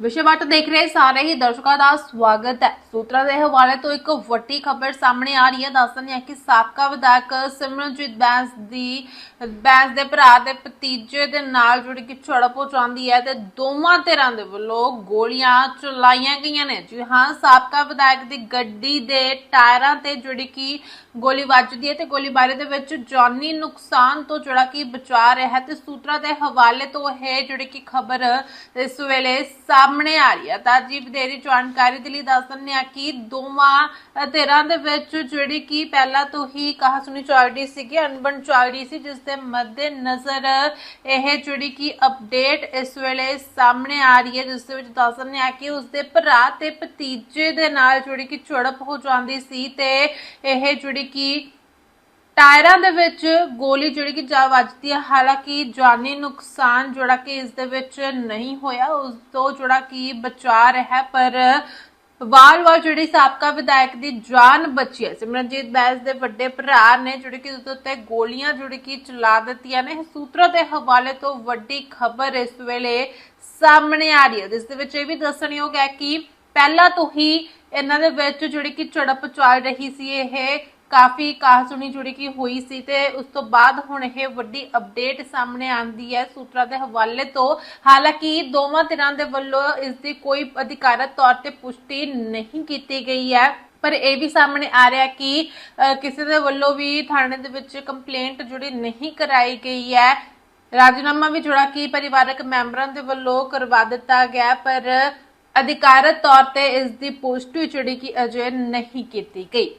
ਵਿਸ਼ੇਵਟ ਦੇਖ ਰਹੇ ਸਾਰੇ ਹੀ ਦਰਸ਼ਕਾਂ ਦਾ ਸਵਾਗਤ ਹੈ। ਸੂਤਰਾਂ ਦੇ ਹਵਾਲੇ ਤੋਂ ਇੱਕ ਵੱਡੀ ਖਬਰ ਸਾਹਮਣੇ ਆ ਰਹੀ ਹੈ। ਦੱਸਦੇ ਹਾਂ ਕਿ ਸਾਬਕਾ ਵਿਧਾਇਕ ਸਿਮਰਨਜੀਤ ਬੈਂਸ ਦੀ, ਬੈਂਸ ਦੇ ਭਰਾ ਦੇ ਭਤੀਜੇ ਦੇ ਨਾਲ ਜਿਹੜੀ ਕਿ ਝੜਪ ਹੋ ਜਾਂਦੀ ਹੈ ਤੇ ਦੋਵਾਂ ਧਿਰਾਂ ਦੇ ਵੱਲੋਂ ਗੋਲੀਆਂ ਚਲਾਈਆਂ ਗਈਆਂ ਨੇ। ਜੀ ਹਾਂ, ਸਾਬਕਾ ਵਿਧਾਇਕ ਦੀ ਗੱਡੀ ਦੇ ਟਾਇਰਾਂ ਤੇ ਜਿਹੜੀ ਕਿ ਗੋਲੀ ਵੱਜਦੀ ਹੈ ਤੇ ਗੋਲੀਬਾਰੀ ਦੇ ਵਿੱਚ ਜਾਨੀ ਨੁਕਸਾਨ ਤੋਂ ਜਿਹੜਾ ਕਿ ਬਚਾ ਰਿਹਾ ਹੈ ਤੇ ਸੂਤਰਾਂ ਦੇ ਹਵਾਲੇ ਤੋਂ ਇਹ ਜਿਹੜੀ ਕਿ ਖਬਰ ਇਸ ਵੇਲੇ ਸਾਹਮਣੇ ਆ ਰਹੀ ਹੈ। ਤਾਂ ਜੀ, ਵਧੇਰੀ ਜਾਣਕਾਰੀ ਦੇ ਲਈ ਦੱਸ ਦਿੰਦੇ ਆ ਕਿ ਦੋਵਾਂ ਧਿਰਾਂ ਦੇ ਵਿੱਚ ਜਿਹੜੀ ਕਿ ਪਹਿਲਾਂ ਤੋਂ ਹੀ ਕਹਾ ਸੁਣੀ ਚੱਲ ਰਹੀ ਸੀ ਕਿ ਚੱਲ ਰਹੀ ਸੀ, ਜਿਸ ਦੇ ਮੱਦੇ ਨਜ਼ਰ ਇਹ ਜਿਹੜੀ ਕਿ ਅਪਡੇਟ ਇਸ ਵੇਲੇ ਸਾਹਮਣੇ ਆ ਰਹੀ ਹੈ। ਜਿਸ ਦੇ ਵਿੱਚ ਦੱਸ ਦਿੰਦੇ ਆ ਕਿ ਉਸਦੇ ਭਰਾ ਤੇ ਭਤੀਜੇ ਦੇ ਨਾਲ ਜਿਹੜੀ ਕਿ ਝੜਪ ਹੋ ਜਾਂਦੀ ਸੀ ਤੇ ਇਹ ਜਿਹੜੀ ਕਿ ਟਾਇਰਾਂ ਦੇ ਵਿੱਚ ਗੋਲੀ ਜਿਹੜੀ ਕਿ ਜਾ ਵੱਜਦੀ ਹੈ ਹਾਲਾਂਕਿ ਜਾਨੀ ਨੁਕਸਾਨ ਜਿਹੜਾ ਕਿ ਇਸ ਦੇ ਵਿੱਚ ਨਹੀਂ ਹੋਇਆ, ਉਸ ਤੋਂ ਜਿਹੜਾ ਕਿ ਬਚਾ ਰਿਹਾ, ਪਰ ਵਾਰ-ਵਾਰ ਜਿਹੜੀ ਸਾਬਕਾ ਵਿਧਾਇਕ ਦੀ ਜਾਨ ਬਚੀ ਹੈ। ਸਿਮਰਨਜੀਤ ਬੈਸ ਦੇ ਵੱਡੇ ਭਰਾ ਨੇ ਜਿਹੜੀ ਕਿ ਉਸ ਉੱਤੇ ਗੋਲੀਆਂ ਜਿਹੜੀ ਕਿ ਚਲਾ ਦਿੱਤੀਆਂ ਨੇ। ਸੂਤਰਾਂ ਦੇ ਹਵਾਲੇ ਤੋਂ ਵੱਡੀ ਖਬਰ ਇਸ ਵੇਲੇ ਸਾਹਮਣੇ ਆ ਰਹੀ ਹੈ। ਜਿਸ ਦੇ ਵਿੱਚ ਇਹ ਵੀ ਦੱਸਣਯੋਗ ਹੈ ਕਿ ਪਹਿਲਾਂ ਤੋਂ ਹੀ ਇਹਨਾਂ ਦੇ ਵਿੱਚ ਜਿਹੜੀ ਕਿ ਝੜਪ ਚੱਲ ਰਹੀ ਸੀ, ਇਹ ਕਾਫੀ ਕਾਹਸੁਣੀ ਜੁੜੀ ਕੀ ਹੋਈ ਸੀ ਤੇ ਉਸ ਤੋਂ ਬਾਅਦ ਹੁਣ ਇਹ ਵੱਡੀ ਅਪਡੇਟ ਸਾਹਮਣੇ ਆਂਦੀ ਹੈ ਸੂਤਰਾਂ ਦੇ ਹਵਾਲੇ ਤੋਂ। ਹਾਲਾਂਕਿ ਦੋਵਾਂ ਧਿਰਾਂ ਦੇ ਵੱਲੋਂ ਇਸ ਦੀ ਕੋਈ ਅਧਿਕਾਰਤ ਤੌਰ ਤੇ ਪੁਸ਼ਟੀ ਨਹੀਂ ਕੀਤੀ ਗਈ ਹੈ। ਪਰ ਇਹ ਵੀ ਸਾਹਮਣੇ ਆ ਰਿਹਾ ਕਿ ਕਿਸੇ ਦੇ ਵੱਲੋਂ ਵੀ ਥਾਣੇ ਦੇ ਵਿੱਚ ਕੰਪਲੇਂਟ ਜੁੜੀ ਨਹੀਂ ਕਰਾਈ ਗਈ ਹੈ। ਰਾਜਨਾਮਾ ਵੀ ਜੁੜਾ ਕਿ ਪਰਿਵਾਰਕ ਮੈਂਬਰਾਂ ਦੇ ਵੱਲੋਂ ਕਰਵਾ ਦਿੱਤਾ ਗਿਆ ਪਰ ਅਧਿਕਾਰਤ ਤੌਰ ਤੇ ਇਸ ਦੀ ਪੁਸ਼ਟੀ ਜਿਹੜੀ ਕਿ ਅਜੇ ਨਹੀਂ ਕੀਤੀ ਗਈ।